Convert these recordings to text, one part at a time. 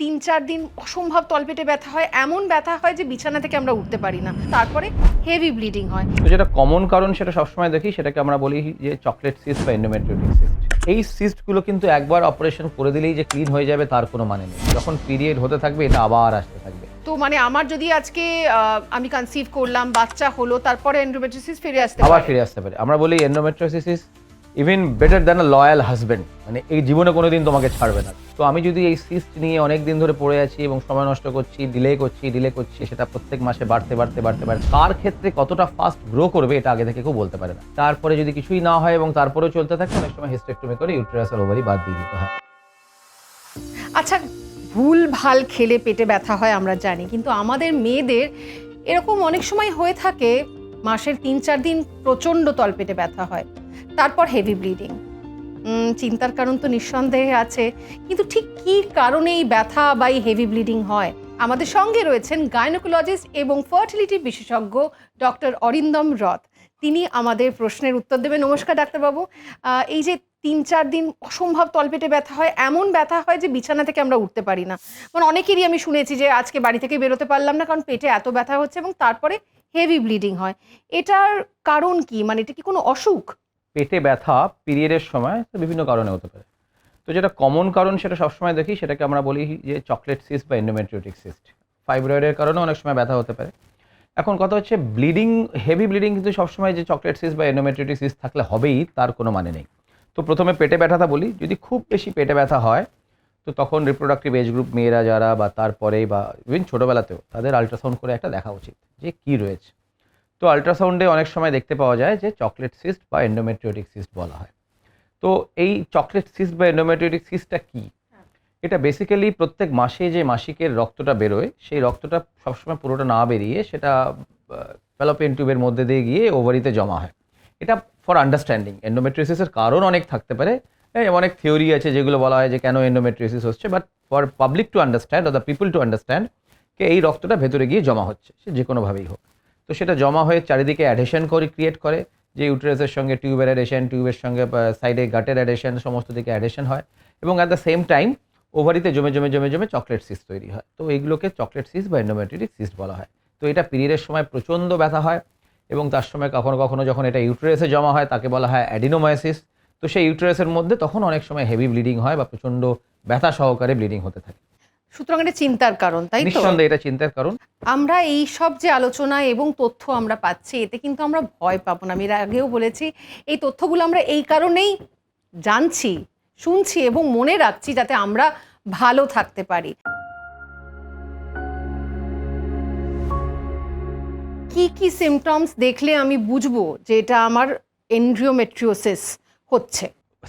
তিন চার দিন অসম্ভব তলপেটে ব্যথা হয় এমন ব্যথা হয় যে বিছানা থেকে আমরা উঠতে পারি না। তারপরে হেভি ব্লিডিং হয়। তো যেটা কমন কারণ সেটা সবসময় দেখি সেটাকে আমরা বলি যে চকলেট সিস্ট বা এন্ডোমেট্রিওটিক সিস্ট এই সিস্টগুলো কিন্তু একবার অপারেশন করে দিলেই যে ক্লিন হয়ে যাবে তার কোনো মানে নেই। যখন পিরিয়ড হতে থাকবে এটা আবার আসতে থাকবে। তো মানে আমার যদি আজকে আমি কনসিভ করলাম বাচ্চা হলো তারপরে এন্ড্রোমেট্রিসিস ফিরে আসতে আবার ফিরে আসতে পারে। আমরা বলি endometriosis is even better than a loyal husband মানে এই জীবনে কোনো দিন তোমাকে ছাড়বে না। তো আমি যদি এই সিস্ট নিয়ে অনেক দিন ধরে পড়ে আছি এবং সময় নষ্ট করছি ডিলে করছি ডিলে করছি, সেটা প্রত্যেক মাসে বাড়তে বাড়তে বাড়তে বাড়তে, কার ক্ষেত্রে কতটা ফাস্ট গ্রো করবে এটা আগে থেকে কেউ বলতে পারে না। তারপরে যদি কিছুই না হয় এবং তারপরেও চলতে থাকে, অনেক সময় হিস্টেক্টমি করে ইউটেরাস আর ওভারি বাদ দিয়ে দিতে হয়। আচ্ছা ভুল, ভালো খেলে পেটে ব্যথা হয় আমরা জানি, কিন্তু আমাদের মেয়েদের এরকম অনেক সময় হয়ে থাকে, মাসের তিন, চার দিন প্রচণ্ড তলপেটে ব্যথা হয়। তারপর হেভি ব্লিডিং চিন্তার কারণ তো নিঃসন্দেহে আছে, কিন্তু ঠিক কী কারণে এই ব্যথা বা এই হেভি ব্লিডিং হয়? আমাদের সঙ্গে রয়েছেন গাইনোকোলজিস্ট এবং ফার্টিলিটি বিশেষজ্ঞ ডক্টর অরিন্দম রথ। তিনি আমাদের প্রশ্নের উত্তর দেবেন। নমস্কার ডাক্তারবাবু। এই যে তিন চার দিন অসম্ভব তলপেটে ব্যথা হয়, এমন ব্যথা হয় যে বিছানা থেকে আমরা উঠতে পারি না। মানে অনেকেরই আমি শুনেছি যে আজকে বাড়ি থেকে বেরোতে পারলাম না কারণ পেটে এত ব্যথা হচ্ছে এবং তারপরে হেভি ব্লিডিং হয়। এটার কারণ কি? মানে এটা কি কোনো অসুখ? পেটে ব্যথা পিরিয়ডের সময় বিভিন্ন কারণে হতে পারে। তো যেটা কমন কারণ সেটা সবসময় দেখি, সেটাকে আমরা বলি যে চকলেট সিস্ট বা এন্ডোমেট্রিওটিক সিস্ট ফাইব্রয়েডের কারণে অনেক সময় ব্যথা হতে পারে। এখন কথা হচ্ছে ব্লিডিং হেভি ব্লিডিং কিন্তু সবসময় যে চকলেট সিস্ট বা এন্ডোমেট্রিওটিক সিস্ট থাকলে হবেই, তার কোনো মানে নেই। তো প্রথমে পেটে ব্যথাটা বলি, যদি খুব বেশি পেটে ব্যথা হয়, তো তখন রিপ্রোডাক্টিভ এজ গ্রুপ মেয়েরা যারা বা তারপরেই বা ইভেন ছোটোবেলাতেও তাদের আল্ট্রাসাউন্ড করে একটা দেখা উচিত যে কি রয়েছে। তো আল্ট্রাসাউন্ডে অনেক সময় দেখতে পাওয়া যায় যে চকলেট সিস্ট বা এন্ডোমেট্রিওটিক সিস্ট বলা হয়। তো এই চকলেট সিস্ট বা এন্ডোমেট্রিওটিক সিস্টটা কি? এটা বেসিক্যালি প্রত্যেক মাসে যে মাসিকের রক্তটা বেরোয়, সেই রক্তটা সবসময় পুরোটা না বেরিয়ে সেটা ফেলোপিয়ান টিউবের মধ্যে দিয়ে গিয়ে ওভারিতে জমা হয়। এটা ফর আন্ডারস্ট্যান্ডিং এন্ডোমেট্রিওসিসের কারণ অনেক থাকতে পারে। অনেক থিওরি আছে যেগুলো বলা হয় যে কেন এন্ডোমেট্রিওসিস হচ্ছে but for public to understand or the people to understand কে এই রক্তটা ভেতরে গিয়ে জমা হচ্ছে, সে যে কোনোভাবেই হোক। তো সেটা জমা হয়ে চারিদিকে অ্যাডেশন করে ক্রিয়েট করে, যে ইউটেরাসের সঙ্গে টিউবের অ্যাডেশন টিউবের সঙ্গে সাইডে গাটের অ্যাডেশন সমস্ত দিকে অ্যাডেশন হয় এবং অ্যাট দ্য সেম টাইম ওভারিতে জমে জমে জমে জমে চকলেট সিস্ট তৈরি হয়। তো এইগুলোকে চকলেট সিস্ট বা এন্ডোমেট্রিক সিস বলা হয়। তো এটা পিরিয়ডের সময় প্রচণ্ড ব্যথা হয় এবং তার সময় কখনো কখনো যখন এটা ইউটেরাসে জমা হয় তাকে বলা হয় অ্যাডিনোমায়োসিস তো সেই ইউটেরাসের মধ্যে তখন অনেক সময় হেভি ব্লিডিং হয় বা প্রচণ্ড ব্যথা সহকারে ব্লিডিং হতে থাকে। সুতরাং এটা চিন্তার কারণ তাই তো? নিঃসন্দেহে এটা চিন্তার কারণ। আমরা এই সব যে আলোচনা এবং তথ্য আমরা পাচ্ছি এতে কিন্তু আমরা ভয় পাবো না। আমি এর আগেও বলেছি এই তথ্যগুলো আমরা এই কারণেই জানছি শুনছি এবং মনে রাখছি যাতে আমরা ভালো থাকতে পারি। কি কি সিমটমস দেখলে আমি বুঝব যে এটা আমার এন্ড্রিওমেট্রিওসিস হচ্ছে?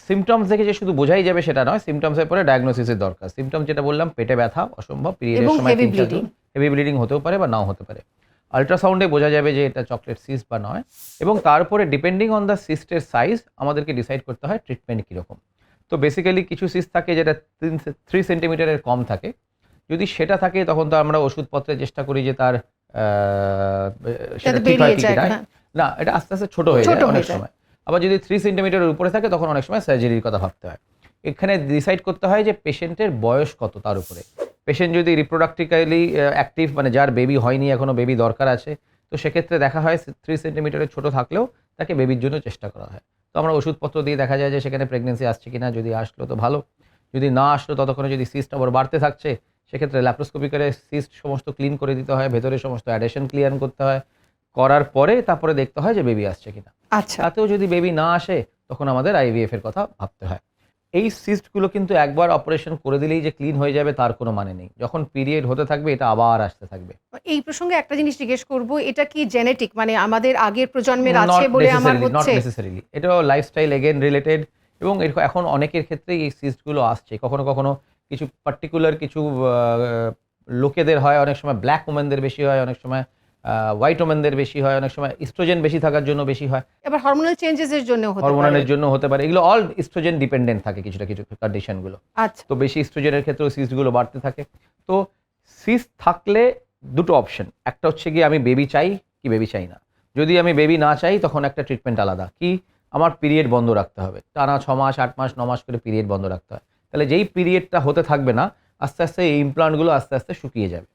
সিমটমস দেখে যে শুধু বোঝাই যাবে সেটা নয় সিমটমসের পরে ডায়াগনোসিসের দরকার। সিমটম যেটা বললাম পেটে ব্যথা অসম্ভব পিরিয়ডের সময়। হেভি ব্লিডিং হতেও পারে বা নাও হতে পারে। আল্ট্রাসাউন্ডে বোঝা যাবে যে এটা চকলেট সিস্ট বা নয়। এবং তারপরে ডিপেন্ডিং অন দ্য সিস্টের সাইজ আমাদেরকে ডিসাইড করতে হয় ট্রিটমেন্ট কীরকম। তো বেসিক্যালি কিছু সিস থাকে যেটা তিন থ্রি সেন্টিমিটারের কম থাকে। যদি সেটা থাকে তখন তো আমরা ওষুধপত্রে চেষ্টা করি যে তার সেটা ঠিক হয়। না। এটা আস্তে আস্তে ছোট হয়ে যায় অনেক সময়। আবার যদি থ্রি সেন্টিমিটারের উপরে থাকে, তখন অনেক সময় সার্জারির কথা ভাবতে হয়। এখানে ডিসাইড করতে হয় যে পেশেন্টের বয়স কত তার উপরে। পেশেন্ট যদি রিপ্রোডাক্টিক্যালি অ্যাক্টিভ মানে যার বেবি হয়নি, এখনও বেবি দরকার আছে, তো সেক্ষেত্রে দেখা হয় থ্রি সেন্টিমিটারের ছোটো থাকলেও তাকে বেবির জন্য চেষ্টা করা হয়। তো আমরা ওষুধপত্র দিয়ে দেখা যায় যে সেখানে প্রেগনেন্সি আসছে কিনা, যদি আসলো তো ভালো। যদি না আসলো, ততক্ষণে যদি সিস্ট আবার বাড়তে থাকছে, সেক্ষেত্রে ল্যাপ্রোস্কোপি করে সিস্ট সমস্ত ক্লিন করে দিতে হয়, ভেতরে সমস্ত অ্যাডেশন ক্লিয়ার করতে হয়। করার পরে তারপরে দেখতে হয় যে বেবি আসছে কিনা। আচ্ছা। তাতেও যদি বেবি না আসে তখন আমাদের আইভিএফ এর কথা ভাবতে হয়। এই সিস্টগুলো কিন্তু একবার অপারেশন করে দিলেই যে ক্লিন হয়ে যাবে তার কোনো মানে নেই। যখন পিরিয়ড হতে থাকবে এটা আবার আসতে থাকবে। এই প্রসঙ্গে একটা জিনিস জিজ্ঞেস করব এটা কি জেনেটিক মানে আমাদের আগের প্রজন্মের আছে বলে আমার হচ্ছে? নট নেসেসারিলি এটাও লাইফস্টাইল এগেন রিলেটেড এবং এখন অনেকের ক্ষেত্রে এই সিস্টগুলো আসছে। কখনো কখনো কিছু পার্টিকুলার কিছু লোকেদের হয় অনেক সময় ব্ল্যাক ওমেনদের বেশি হয় অনেক সময় হোয়াইট ওমেনদের বেশি হয় অনেক সময় ইস্ট্রোজেন বেশি থাকার জন্য বেশি হয়। এবার হরমোনাল চেঞ্জেস এর জন্য হতে পারে। হরমোনালের জন্য হতে পারে। এগুলো অল ইস্ট্রোজেন ডিপেন্ডেন্ট থাকে কিছুটা কিছু কন্ডিশনগুলো আচ্ছা। তো বেশি ইস্ট্রোজেনের ক্ষেত্রেও সিস্টগুলো বাড়তে থাকে। তো সিস্ট থাকলে দুটো অপশন একটা হচ্ছে কি আমি বেবি চাই কি বেবি চাই না? যদি আমি বেবি না চাই তখন একটা ট্রিটমেন্ট আলাদা। কি? আমার পিরিয়ড বন্ধ রাখতে হবে। টানা ছ মাস আট মাস ন মাস করে পিরিয়ড বন্ধ রাখতে হয়। তাহলে যেই পিরিয়ডটা হতে থাকবে না আস্তে আস্তে এই ইমপ্লান্টগুলো আস্তে আস্তে শুকিয়ে যাবে।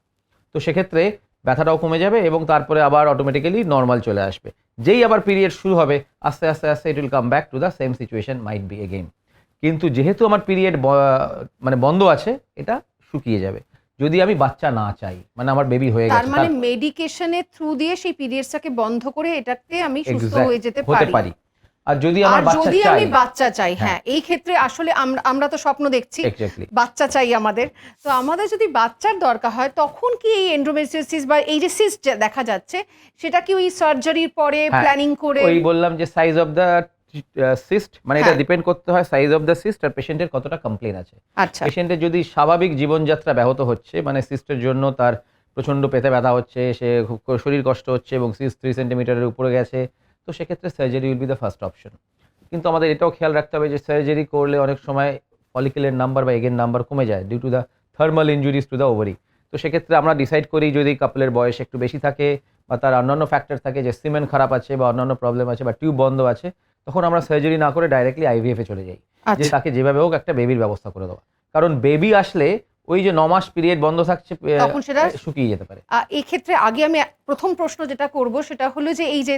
তো সেক্ষেত্রে ব্যথাটাও কমে যাবে এবং তারপরে আবার অটোমেটিক্যালি নর্মাল চলে আসবে। যেই আবার পিরিয়ড শুরু হবে আস্তে আস্তে আস্তে it will come back to the same situation might be again কিন্তু যেহেতু আমার পিরিয়ড মানে বন্ধ আছে এটা শুকিয়ে যাবে। যদি আমি বাচ্চা না চাই মানে আমার বেবি হয়ে গেছে তার মানে মেডিকেশনের থ্রু দিয়ে সেই পিরিয়ডসটাকে বন্ধ করে এটাকে আমি সুস্থ হয়ে যেতে পারি। আর যদি আমার বাচ্চা যদি আমি বাচ্চা চাই হ্যাঁ। হ্যাঁ এই ক্ষেত্রে আসলে আমরা আমরা তো স্বপ্ন দেখছি বাচ্চা চাই আমাদের। তো আমাদের যদি বাচ্চার দরকার হয় তখন কি এই এন্ড্রোমেট্রিওসিস বা এই যে সিস্ট দেখা যাচ্ছে সেটা কি ওই সার্জারির পরে হ্যাঁ, প্ল্যানিং করে? ওই বললাম যে সাইজ অফ দ্য সিস্ট মানে এটা হ্যাঁ। ডিপেন্ড করতে হয় সাইজ অফ দ্য সিস্ট আর পেশেন্টের কতটা কমপ্লেন আছে। আচ্ছা। পেশেন্টের যদি স্বাভাবিক জীবনযাত্রা ব্যাহত হচ্ছে মানে সিস্টের জন্য তার প্রচণ্ড পেতে ব্যথা হচ্ছে সে খুব শরীর কষ্ট হচ্ছে এবং সিস্ট থ্রি সেন্টিমিটারের উপরে গেছে তো সেক্ষেত্রে surgery will be the first option কিন্তু আমাদের এটাও খেয়াল রাখতে হবে যে সার্জারি করলে অনেক সময় ফলিকুলের নাম্বার বা এগের নাম্বার কমে যায় due to the thermal injuries to the ovary তো সেক্ষেত্রে আমরা ডিসাইড করি যদি কাপলের বয়স একটু বেশি থাকে বা তার অন্যান্য ফ্যাক্টর থাকে যে সিমেন্ট খারাপ আছে বা অন্যান্য প্রবলেম আছে বা টিউব বন্ধ আছে তখন আমরা সার্জারি না করে ডাইরেক্টলি আইভিএফ এ চলে যাই। যে আচ্ছা। তাকে যেভাবে হোক একটা বেবির ব্যবস্থা করে দেওয়া। কারণ বেবি আসলে ওই যে ন মাস পিরিয়ড বন্ধ থাকছে তখন সেটা শুকিয়ে যেতে পারে। আহ, এই ক্ষেত্রে আগে আমি প্রথম প্রশ্ন যেটা করব সেটা হলো যে এই যে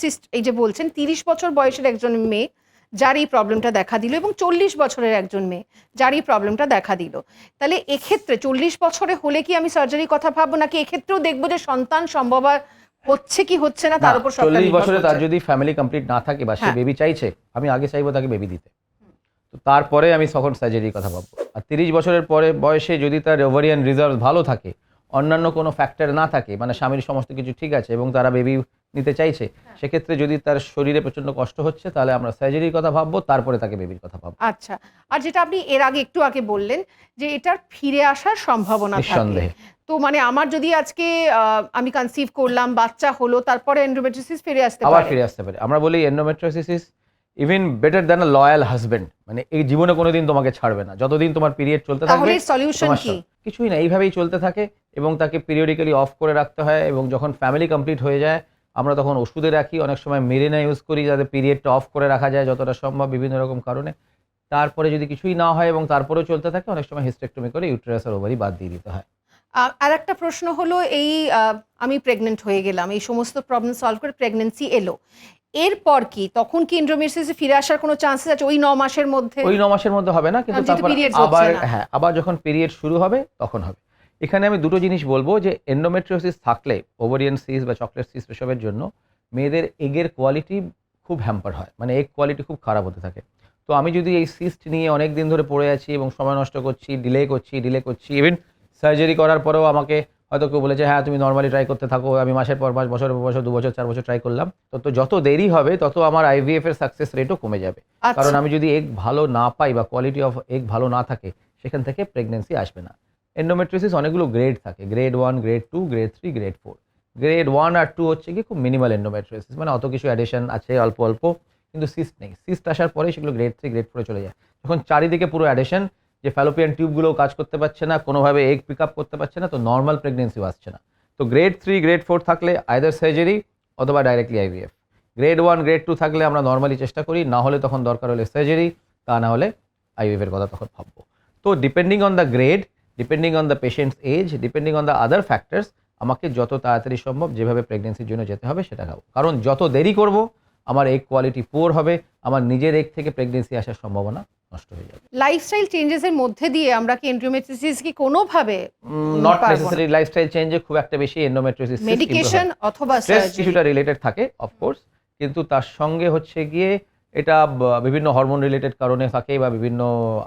সিস্ট এই যে বলছেন তিরিশ বছর বয়সের একজন মেয়ে যার এই প্রবলেমটা দেখা দিল এবং চল্লিশ বছরের একজন মেয়ে যার এই প্রবলেমটা দেখা দিল। তাহলে এক্ষেত্রে চল্লিশ বছরে হলে কি আমি সার্জারির কথা ভাববো নাকি এক্ষেত্রেও দেখব যে সন্তান সম্ভব হচ্ছে কি হচ্ছে না তার উপর চল্লিশ বছরে তার যদি ফ্যামিলি কমপ্লিট না থাকে বা সে হ্যাঁ। বেবি চাইছে আমি আগে চাইব তাকে বেবি দিতে। তো তারপরে আমি তখন সার্জারির কথা ভাববো। আর তিরিশ বছরের পরে বয়সে যদি তার ওভারিয়ান রিজার্ভ ভালো থাকে অন্যান্য কোনো ফ্যাক্টর না থাকে মানে স্বামীর সমস্ত কিছু ঠিক আছে এবং তারা বেবি নিতে চাইছে হ্যাঁ। সেক্ষেত্রে যদি তার শরীরে প্রচণ্ড কষ্ট হচ্ছে তাহলে আমরা সার্জারির কথা ভাববো তারপরে তাকে বেবির কথা ভাববো। আচ্ছা আর যেটা আপনি এর আগে একটু আগে বললেন যে এটার ফিরে আসার সম্ভাবনা থাকে। তো মানে আমার যদি আজকে আমি কনসিভ করলাম বাচ্চা হলো তারপরে এন্ড্রোমেট্রিসিস ফিরে আসতে পারে? আবার ফিরে আসতে পারে। আমরা বলি endometriosis even better than a loyal husband মানে এই জীবনে কোনোদিন তোমাকে ছাড়বে না। যতদিন তোমার পিরিয়ড চলতে থাকবে তাহলে সলিউশন কি? কিছুই না এইভাবেই চলতে থাকে এবং তাকে পিরিয়ডিক্যালি অফ করে রাখতে হয় এবং যখন ফ্যামিলি কমপ্লিট হয়ে যায় আমরা তখন ওষুধে রাখি। অনেক সময় মেরিনা ইউজ করি যাতে পিরিয়ডটা অফ করে রাখা যায় যতটা সম্ভব বিভিন্ন রকম কারণে। তারপরে যদি কিছুই না হয় এবং তারপরেও চলতে থাকে অনেক সময় হিস্টেক্টমি করে ইউটেরাস আর ওভারি বাদ দিয়ে দিতে হয়। আর একটা প্রশ্ন হলো এই আমি প্রেগনেন্ট হয়ে গেলাম এই সমস্ত প্রবলেম সলভ করে প্রেগনেন্সি এলো। এরপর কি? তখন কি এন্ড্রোমেট্রিসিসে ফিরে আসার কোনো চান্সেস আছে? ওই ন মাসের মধ্যে? ওই ন মাসের মধ্যে হবে না কিন্তু তারপর আবার হ্যাঁ আবার যখন পিরিয়ড শুরু হবে তখন হবে। এখানে আমি দুটো জিনিস বলব যে এন্ডোমেট্রিওসিস থাকলে ওভারিয়ান সিস বা চকলেট সিস এসবের জন্য মেয়েদের এগের কোয়ালিটি খুব হ্যাম্পার হয়। মানে এগ কোয়ালিটি খুব খারাপ হতে থাকে। তো আমি যদি এই সিস্ট নিয়ে অনেক দিন ধরে পড়ে আছি এবং সময় নষ্ট করছি ডিলে করছি ডিলে করছি ইভেন সার্জারি করার পরেও আমাকে হয়তো কেউ বলেছে হ্যাঁ তুমি নর্মালি ট্রাই করতে থাকো আমি মাসের পর মাস বছরের পর বছর দু বছর চার বছর ট্রাই করলাম। তো তো যত দেরি হবে তত আমার আইভিএফ এর সাকসেস রেটও কমে যাবে। আচ্ছা। কারণ আমি যদি এগ ভালো না পাই বা কোয়ালিটি অফ এগ ভালো না থাকে সেখান থেকে প্রেগনেন্সি আসবে না। এন্ডোমেট্রিসিস অনেকগুলো গ্রেড থাকে। Grade one grade two grade three grade four grade one আর টু হচ্ছে কি খুব মিনিমাল এন্ডোমেট্রিসিস মানে অত কিছু অ্যাডিশন আছে অল্প অল্প কিন্তু সিস্ট নেই। সিস্ট আসার পরে সেগুলো গ্রেড থ্রি গ্রেড ফোরে চলে যায়। যখন চারিদিকে পুরো অ্যাডিশন যে ফ্যালোপিয়ান টিউবগুলোও কাজ করতে পারছে না, কোনোভাবে এগ পিক আপ করতে পারছে না, তো নর্মাল প্রেগনেন্সিও আসছে না। তো গ্রেড থ্রি গ্রেড ফোর থাকলে আইদার সার্জারি অথবা directly IVF grade one grade two থাকলে আমরা নর্মালি চেষ্টা করি, না হলে তখন দরকার হলে সার্জারি তা না হলে আইভিএফ এর কথা তখন ভাববো। তো depending on the grade depending on the patients age depending on the other factors আমাকে যত তাড়াতাড়ি সম্ভব যেভাবে প্রেগনেন্সির জন্য যেতে হবে সেটা খাব। কারণ যত দেরি করব, আমার এগ কোয়ালিটি পুয়ার হবে, আমার নিজের এগ থেকে প্রেগনেন্সি আসার সম্ভাবনা নষ্ট হয়ে যাবে। লাইফস্টাইল চেঞ্জেসের মধ্যে দিয়ে আমরা কি কি কোনোভাবে নট নেসেসারি লাইফস্টাইল চেঞ্জে খুব একটা বেশি এন্ডোমেট্রিওসিস মেডিকেশন অথবা কিছুটা রিলেটেড থাকে অফকোর্স কিন্তু তার সঙ্গে হচ্ছে গিয়ে এটা বিভিন্ন হরমোন রিলেটেড কারণে থাকে বা বিভিন্ন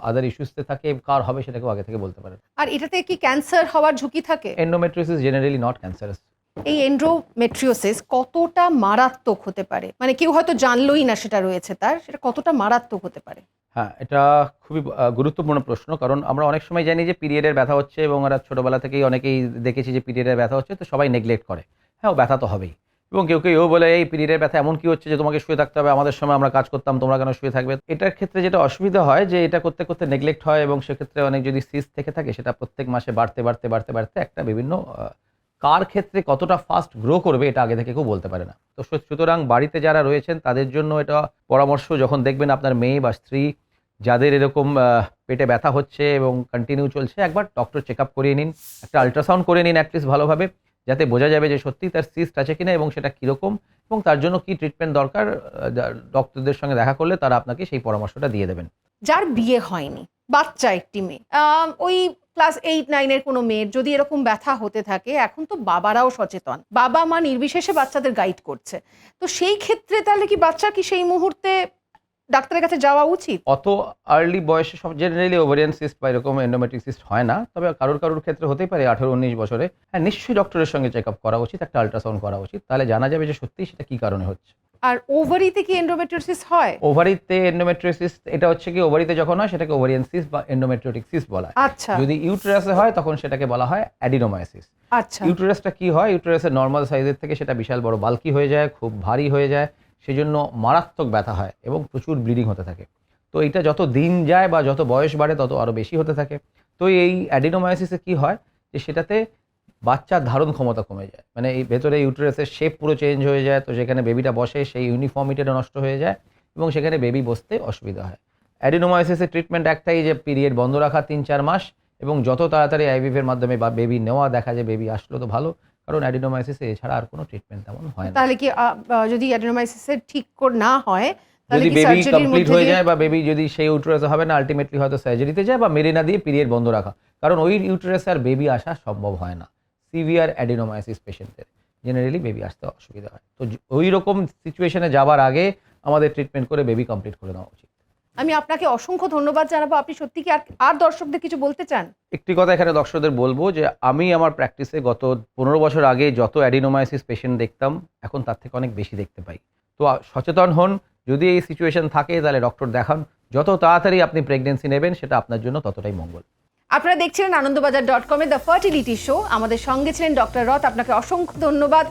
আদার ইস্যুসতে থাকে কার হবে সেটাকেও আগে থেকে বলতে পারেন। আর এটাতে কি ক্যান্সার হওয়ার ঝুঁকি থাকে? এন্ডোমেট্রিওসিস জেনারেলি নট ক্যান্সারাস এই এন্ড্রোমেট্রিওসিস কতটা মারাত্মক হতে পারে? মানে কেউ হয়তো জানলোই না সেটা রয়েছে তার, সেটা কতটা মারাত্মক হতে পারে? হ্যাঁ এটা খুবই গুরুত্বপূর্ণ প্রশ্ন। কারণ আমরা অনেক সময় জানি যে পিরিয়ডের ব্যথা হচ্ছে এবং আমরা ছোটোবেলা থেকেই অনেকেই দেখেছি যে পিরিয়ডের ব্যথা হচ্ছে, তো সবাই নেগলেক্ট করে। হ্যাঁ ও ব্যথা তো হবেই। এবং কেউ কেউ এও বলে, এই পিরিয়ডের ব্যথা এমন কি হচ্ছে যে তোমাকে শুয়ে থাকতে হবে? আমাদের সময় আমরা কাজ করতাম, তোমরা কেন শুয়ে থাকবে? এটার ক্ষেত্রে যেটা অসুবিধা হয় যে এটা করতে করতে নেগলেক্ট হয় এবং সেক্ষেত্রে অনেক যদি সিস থেকে থাকে, সেটা প্রত্যেক মাসে বাড়তে বাড়তে বাড়তে বাড়তে একটা বিভিন্ন কার ক্ষেত্রে কতটা ফাস্ট গ্রো করবে এটা আগে থেকে কেউ বলতে পারে না। তো সুতরাং বাড়িতে যারা রয়েছেন, তাদের জন্য এটা পরামর্শ যখন দেখবেন আপনার মেয়ে বা স্ত্রী যাদের এরকম পেটে ব্যথা হচ্ছে এবং কন্টিনিউ চলছে, একবার ডক্টর চেক আপ করিয়ে নিন, একটা আলট্রাসাউন্ড করে নিন অ্যাটলিস্ট ভালোভাবে, যাতে বোঝা যাবে যে সত্যি তার সিস্ট আছে কিনা এবং সেটা কীরকম এবং তার জন্য কি ট্রিটমেন্ট দরকার ডক্টরদের সঙ্গে দেখা করলে তারা আপনাকে সেই পরামর্শটা দিয়ে দেবেন। যার বিয়ে হয়নি, বাচ্চা একটি মেয়ে ওই ক্লাস এইট নাইনের কোনো মেয়ের যদি এরকম ব্যথা হতে থাকে, এখন তো বাবারাও সচেতন। বাবা, মা নির্বিশেষে বাচ্চাদের গাইড করছে। তো সেই ক্ষেত্রে তাহলে কি বাচ্চা কি সেই মুহূর্তে ডাক্তারের কাছে যাওয়া উচিত? অত আর্লি বয়সে সব জেনারেলি ওভারিয়ান সিস্ট বা এরকম এন্ডোমেট্রিক সিস্ট হয় না, তবে কারোর কারোর ক্ষেত্রে হতেই পারে আঠারো, উনিশ বছরে। হ্যাঁ নিশ্চয়ই ডক্টরের সঙ্গে চেক আপ করা উচিত, একটা আল্ট্রাসাউন্ড করা উচিত। তাহলে জানা যাবে যে সত্যি সেটা কি কারণে হচ্ছে। আর ওভারিতে কি এন্ডোমেট্রিওসিস হয়? ওভারিতে এন্ডোমেট্রিওসিস এটা হচ্ছে কি ওভারিতে যখন হয় সেটাকে ওভারিয়ান সিস্ট বা এন্ডোমেট্রিওটিক সিস্ট বলা হয়। আচ্ছা। যদি ইউটেরাসে হয় তখন সেটাকে বলা হয় অ্যাডিনোমায়োসিস আচ্ছা। ইউটেরাসটা কি হয়? ইউটেরাসের নর্মাল সাইজের থেকে সেটা বিশাল বড় বালকি হয়ে যায় খুব ভারী হয়ে যায় সেজন্য মারাত্মক ব্যথা হয় এবং প্রচুর ব্লিডিং হতে থাকে। তো এটা যত দিন যায় বা যত বয়স বাড়ে তত আরও বেশি হতে থাকে। তো এই অ্যাডিনোমায়োসিসে কি হয়? যে সেটাতে বাচ্চার ধারণ ক্ষমতা কমে যায়। মানে এই ভেতরে ইউটেরাসের শেপ পুরো চেঞ্জ হয়ে যায় তো যেখানে বেবিটা বসে সেই ইউনিফর্মিটিটা নষ্ট হয়ে যায় এবং সেখানে বেবি বসতে অসুবিধা হয়। অ্যাডিনোমাইসিসের ট্রিটমেন্ট একটাই যে পিরিয়ড বন্ধ রাখা তিন চার মাস এবং যত তাড়াতাড়ি আইভিভের মাধ্যমে বা বেবি নেওয়া দেখা যায় বেবি আসলো তো ভালো কারণ অ্যাডিনোমায়োসিসে এছাড়া আর কোনো ট্রিটমেন্ট তেমন হয় না। তাহলে কি যদি অ্যাডেনোমাইসিসের ঠিক কর- না হয় যদি বেবি কমপ্লিট হয়ে যায় বা বেবি যদি সেই ইউটেরাসে হবে না আলটিমেটলি হয়তো সার্জারিতে যায় বা মেরিনা দিয়ে পিরিয়ড বন্ধ রাখা। কারণ ওই ইউটেরাসে আর বেবি আসা সম্ভব হয় না। সিভিয়ার অ্যাডিনোমায়োসিস পেশেন্টদের। জেনারেলি বেবি আসতে অসুবিধা হয়। তো ওই রকম সিচুয়েশনে যাবার আগে আমাদের ট্রিটমেন্ট করে বেবি কমপ্লিট করে নেওয়া উচিত। আমি আপনাকে অসংখ্য ধন্যবাদ জানাব। আপনি সত্যি কি আর আর দর্শকদের কিছু বলতে চান? একটি কথা এখানে দর্শকদের বলব যে আমি আমার প্র্যাকটিসে গত পনেরো বছর আগে যত অ্যাডিনোমায়োসিস পেশেন্ট দেখতাম এখন তার থেকে অনেক বেশি দেখতে পাই। তো সচেতন হন। যদি এই সিচুয়েশন থাকে তাহলে ডক্টর দেখান। যত তাড়াতাড়ি আপনি প্রেগনেন্সি নেবেন সেটা আপনার জন্য ততটাই মঙ্গল। আপনারা দেখছিলেন Anandabazar dot com the fertility show আমাদের সঙ্গে ছিলেন ডক্টর রথ। আপনাকে অসংখ্য ধন্যবাদ।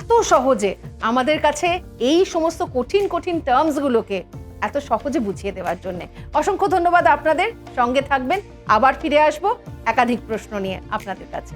এত সহজে আমাদের কাছে এই সমস্ত কঠিন কঠিন টার্মসগুলোকে এত সহজে বুঝিয়ে দেওয়ার জন্য। অসংখ্য ধন্যবাদ আপনাদের। সঙ্গে থাকবেন। আবার ফিরে আসব একাধিক প্রশ্ন নিয়ে আপনাদের কাছে।